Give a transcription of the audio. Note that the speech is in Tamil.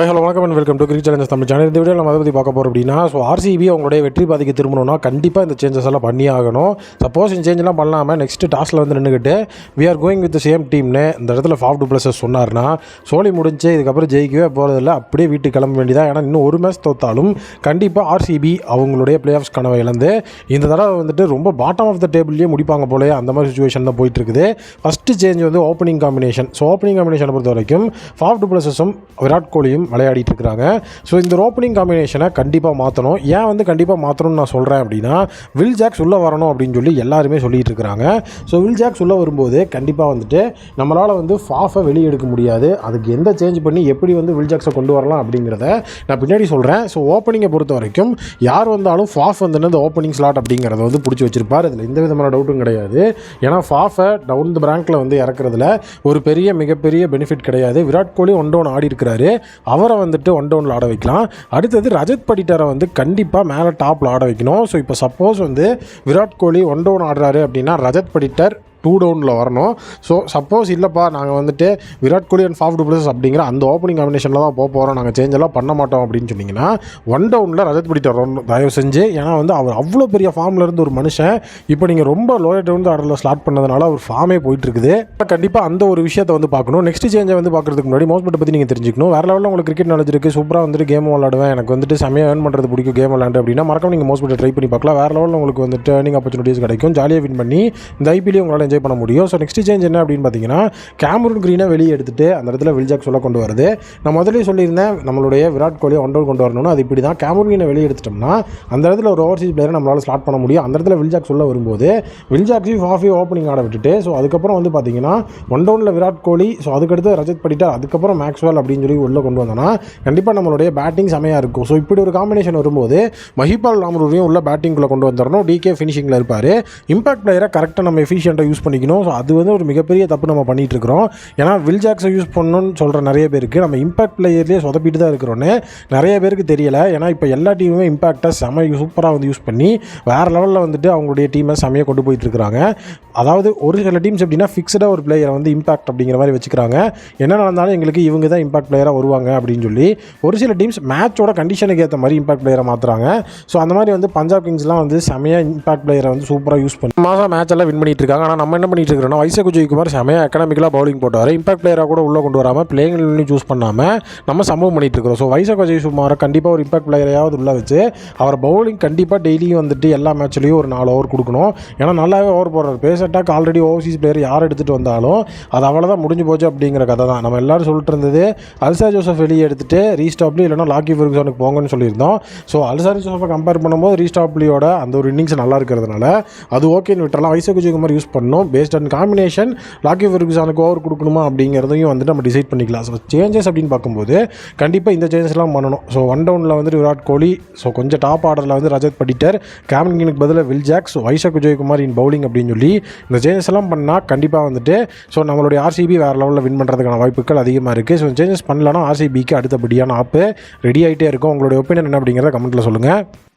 ஹாய் ஹலோ வணக்கம் and welcome to cric challenges Tamil channel இந்த வீடியோ நம்ம அதை பற்றி பார்க்க போகிறோம் அப்படின்னா ஸோ ஆர்சிபி அவங்களுடைய வெற்றி பாதிக்கு திரும்பணும்னா கண்டிப்பாக இந்த சேஞ்சஸ் எல்லாம் பண்ணி ஆகணும். சப்போஸ் இந்த சேஞ்செலாம் பண்ணாமல் நெக்ஸ்ட் டாஸில் வந்து நின்றுக்கிட்டு we are going with same டீம்னு இந்த இடத்துல ஃபாஃப் டுப்ளஸஸ் சொன்னார்னா சோலி முடிஞ்சு இதுக்கப்புறம் ஜெயிக்கவே போகிறதில்ல அப்படியே வீட்டுக்கு கிளம்ப வேண்டியதான் ஏன்னா இன்னும் ஒரு மேட்ச் தோத்தாலும் கண்டிப்பாக ஆர்சிபி அவங்களுடைய பிளே ஆஃப்ஸ் கனவை இழந்து இந்த தடவை வந்துட்டு ரொம்ப பாட்டம் ஆஃப் த டேபிள்லேயே முடிப்பாங்க போலே அந்த மாதிரி சுச்சுவேஷன் தான் போயிட்டு இருக்குது ஃபஸ்ட்டு சேஞ்ச் வந்து ஓப்பனிங் காம்பினேஷன் ஸோ ஓப்பனிங் காம்பினேஷனை பொறுத்த வரைக்கும் ஃபாஃப் டுப்ளஸஸும் விராட் கோலியும் விளையாடிட்டு இருக்கிறாங்க ஸோ இந்த ஓப்பனிங் காம்பினேஷனை கண்டிப்பாக மாற்றணும் ஏன் வந்து கண்டிப்பாக மாற்றணும்னு நான் சொல்கிறேன் அப்படின்னா வில் ஜாக்ஸ் உள்ளே வரணும் அப்படின்னு சொல்லி எல்லாருமே சொல்லிட்டு இருக்கிறாங்க ஸோ வில் ஜாக்ஸ் உள்ளே வரும்போது கண்டிப்பாக வந்துட்டு நம்மளால் வந்து ஃபாஃபை வெளியே எடுக்க முடியாது. அதுக்கு எந்த சேஞ்ச் பண்ணி எப்படி வந்து வில் ஜாக்ஸை கொண்டு வரலாம் அப்படிங்கிறத நான் பின்னாடி சொல்கிறேன் ஸோ ஓப்பனிங்கை பொறுத்த வரைக்கும் யார் வந்தாலும் ஃபாஃப் வந்து இந்த ஓப்பனிங் ஸ்லாட் அப்படிங்கிறத வந்து பிடிச்சி வச்சிருப்பார். இதில் எந்த விதமான டவுட்டும் கிடையாது. ஏன்னா ஃபாஃபை டவுன் த பிராங்கில் வந்து இறக்குறதுல ஒரு பெரிய மிகப்பெரிய பெனிஃபிட் கிடையாது. விராட் கோலி ஒன் டவுன் ஆடி இருக்கிறாரு. அவரை வந்துட்டு ஒன் டவுனில் ஆட வைக்கலாம். அடுத்தது ரஜத் படிட்டரை வந்து கண்டிப்பாக மேலே டாப்பில் ஆட வைக்கணும். ஸோ இப்போ சப்போஸ் வந்து விராட் கோலி ஒன் டவுன் ஆடுறாரு அப்படின்னா ரஜத் படிட்டர் டூ டவுனில் வரணும். ஸோ சப்போஸ் இல்லைப்பா நாங்கள் வந்துட்டு Virat Kohli and Faf du Plessis அப்படிங்கிற அந்த ஓப்பனிங் காம்பினேஷனில் தான் போக போகிறோம் நாங்கள் சேஞ்ச் எல்லாம் பண்ண மாட்டோம் அப்படின்னு சொன்னீங்கன்னா ஒன் டவுனில் ரஜத் பிடி வரணும் தயவு செஞ்சு ஏன்னா வந்து அவர் அவ்வளோ பெரிய ஃபார்மில் இருந்து ஒரு மனுஷன். இப்போ நீங்கள் ரொம்ப லோயர் டவுன் ஆர்டரில் ஸ்லாட் பண்ணதுனால அவர் ஃபார்மே போயிட்டு இருக்குது. கண்டிப்பாக அந்த ஒரு விஷயத்தை வந்து பார்க்கணும். நெக்ஸ்ட் சேஞ்சை வந்து பார்க்குறதுக்கு முன்னாடி மோஸ்பெட்டை பற்றி நீங்கள் தெரிஞ்சுக்கணும். வேறு லெவலில் உங்களுக்கு கிரிக்கெட் நாலேஜ் இருக்குது சூப்பராக வந்துட்டு கேம் விளாடுவேன் எனக்கு வந்துட்டு செமையாக ஏர்ன் பண்ணுறது பிடிக்கும் கேம் விளாண்டு அப்படின்னா மறக்காம நீங்கள் மோஸ்பெட்டை ட்ரை பண்ணி பார்க்கலாம். வேறு லெவலில் உங்களுக்கு வந்து டேர்னிங் ஆப்பர்ச்சுனிட்டிஸ் கிடைக்கும். ஜாலியாக வின் பண்ணி இந்த ஐபிஎல் உங்களால் என்ஜாய் பண்ண முடியும். ஸோ நெக்ஸ்ட் சேஞ்ச் என்ன அப்படின்னு பார்த்தீங்கன்னா கேமரூன் க்ரீனை வெளியே எடுத்துகிட்டு அந்த இடத்துல வில்ஜாக் சொல்ல கொண்டு வருது. நான் முதலே சொல்லியிருந்தேன் நம்மளுடைய விராட் கோலி ஒன் கொண்டு வரணும்னு. அது இப்படி தான் கேமரூன் க்ரீனை வெளியே எடுத்துட்டோம்னா அந்த இடத்துல ஒரு ஓவர்சீஸ் பிளேயரை நம்மளால் ஸ்லாட் பண்ண முடியும். அந்த இடத்துல வில்ஜாக் சொல்ல வரும்போது வில்ஜாக்ஸையும் ஃபாஃபி ஓப்பனிங் ஆட விட்டுட்டு ஸோ அதுக்கப்புறம் வந்து பார்த்தீங்கன்னா ஒன் டவுனில் விராட் கோலி ஸோ அதுக்கடுத்து ரஜத் படிட்டார் அதுக்கப்புறம் மேக்ஸ்வெல் அப்படின்னு சொல்லி உள்ளே கொண்டு வந்தோன்னா கண்டிப்பாக நம்மளுடைய பேட்டிங் செமையாக இருக்கும். ஸோ இப்படி ஒரு காம்பினேஷன் வரும்போது மஹிபால் ராமரூரையும் உள்ள பேட்டிங்குள்ளே கொண்டு வந்துடணும். டிகே ஃபினிஷிங்கில் இருப்பார். இம்பாக்ட் பிளேயரை கரெக்டாக நம்ம எஃபிஷியண்ட்டாக யூஸ் பண்ணிக்கணும். ஸோ அது வந்து ஒரு மிகப்பெரிய தப்பு நம்ம பண்ணிட்டு இருக்கிறோம் ஏன்னா வில் ஜாக்ஸை யூஸ் பண்ணணும்னு சொல்கிற நிறைய பேருக்கு நம்ம இம்பாக்ட் பிளேயர்லேயே சொதப்பிட்டு தான் இருக்கிறோன்னு நிறைய பேருக்கு தெரியல. ஏன்னா இப்போ எல்லா டீமுமே இம்பாக்டாக செம சூப்பராக வந்து யூஸ் பண்ணி வேறு லெவலில் வந்துட்டு அவங்களுடைய டீமை செமையாக கொண்டு போயிட்டுருக்காங்க அதாவது ஒரு சில டீம்ஸ் எப்படின்னா ஃபிக்ஸ்டாக ஒரு பிளேயரை வந்து இம்பாக்ட் அப்படிங்கிற மாதிரி வச்சுக்கிறாங்க. என்ன நடந்தாலும் எங்களுக்கு இவங்க தான் இம்பாக்ட் பிளேயராக வருவாங்க அப்படின்னு சொல்லி ஒரு சில டீம்ஸ் மேட்சோட கண்டிஷனுக்கு ஏற்ற மாதிரி இம்பாக்ட் பிளேயரை மாற்றுறாங்க ஸோ அந்த மாதிரி வந்து பஞ்சாப் கிங்ஸ்லாம் வந்து செமையாக இம்பாக்ட் பிளேயரை வந்து சூப்பராக யூஸ் பண்ணி மாதம் மேட்ச் எல்லாம் வின் பண்ணிட்டு இருக்காங்க ஆனால் நம்ம என்ன பண்ணிட்டு இருக்கிறோம்னா வைசகு ஜெயக்குமார் செமையாக எக்கனாமிக்கலாக பவுலிங் போட்டார். இம்பாக்ட் பிளேயராக கூட உள்ளே கொண்டு வராமல் பிளேயிங் சூஸ் பண்ணாமல் நம்ம சம்பவம் பண்ணிட்டு இருக்கிறோம். ஸோ வைசகு ஜெயக்குமாரை கண்டிப்பாக ஒரு இம்பாக்ட் பிளேயரையாவது உள்ள வச்சு அவர் பவுலிங் கண்டிப்பாக டெய்லியும் வந்துட்டு எல்லா மேட்ச்லேயும் ஒரு நாலு ஓவர் கொடுக்கணும். ஏன்னா நல்லாவே ஓவர் போடுறாரு. பேசட்டாக்கு ஆல்ரெடி ஓவர்சீஸ் பிளேயர் யார் எடுத்துகிட்டு வந்தாலும் அது அவ்வளோதான் முடிஞ்சு போச்சு அப்படிங்கிற கதை தான். நம்ம எல்லாரும் சொல்லிட்டு இருந்தது அல்சா ஜோசப் வெளியே எடுத்துட்டு ரீஸ்டாப்லி இல்லைனா லாக்கி ஃபெர்குசனுக்கு போங்கன்னு சொல்லியிருந்தோம். ஸோ அல்சா ஜோசப்பை கம்பேர் பண்ணும்போது ரீஸ்டாப்லியோட அந்த ஒரு இன்னிங்ஸ் நல்லா இருக்கிறதுனால அது ஓகேன்னு விட்டுறலாம். வைசகு ஜெயக்குமார் யூஸ் பண்ணும் பேஸ்ட் ஆன் காம்பினேஷன் லாக்கி ஃபெர்குசனுக்கு ஓவர் கொடுக்கணுமா அப்படிங்கிறதையும் வந்துட்டு நம்ம டிசைட் பண்ணிக்கலாம். ஸோ சேஞ்சஸ் அப்படின்னு பார்க்கும்போது கண்டிப்பாக இந்த சேஞ்சஸ்லாம் பண்ணணும். ஸோ ஒன் டவுனில் வந்துட்டு விராட் கோலி ஸோ கொஞ்சம் டாப் ஆர்டரில் வந்து ரஜத் படிட்டர். கேமரனுக்கு பதிலாக Will Jacks Vyshak Vijaykumar in bowling அப்படின்னு சொல்லி இந்த சேஞ்சஸ் எல்லாம் பண்ணால் கண்டிப்பாக வந்துட்டு ஸோ நம்மளுடைய ஆர்சிபி வேறு லெவலில் வின் பண்ணுறதுக்கான வாய்ப்புகள் அதிகமாக இருக்குது ஸோ சேஞ்சஸ் பண்ணலன்னா ஆர்சிபிக்கு அடுத்தபடியான ஆப்பு ரெடி ஆகிட்டே இருக்கும். உங்களுடைய ஒப்பீனியன் என்ன அப்படிங்கிறத கமெண்ட்டில் சொல்லுங்கள்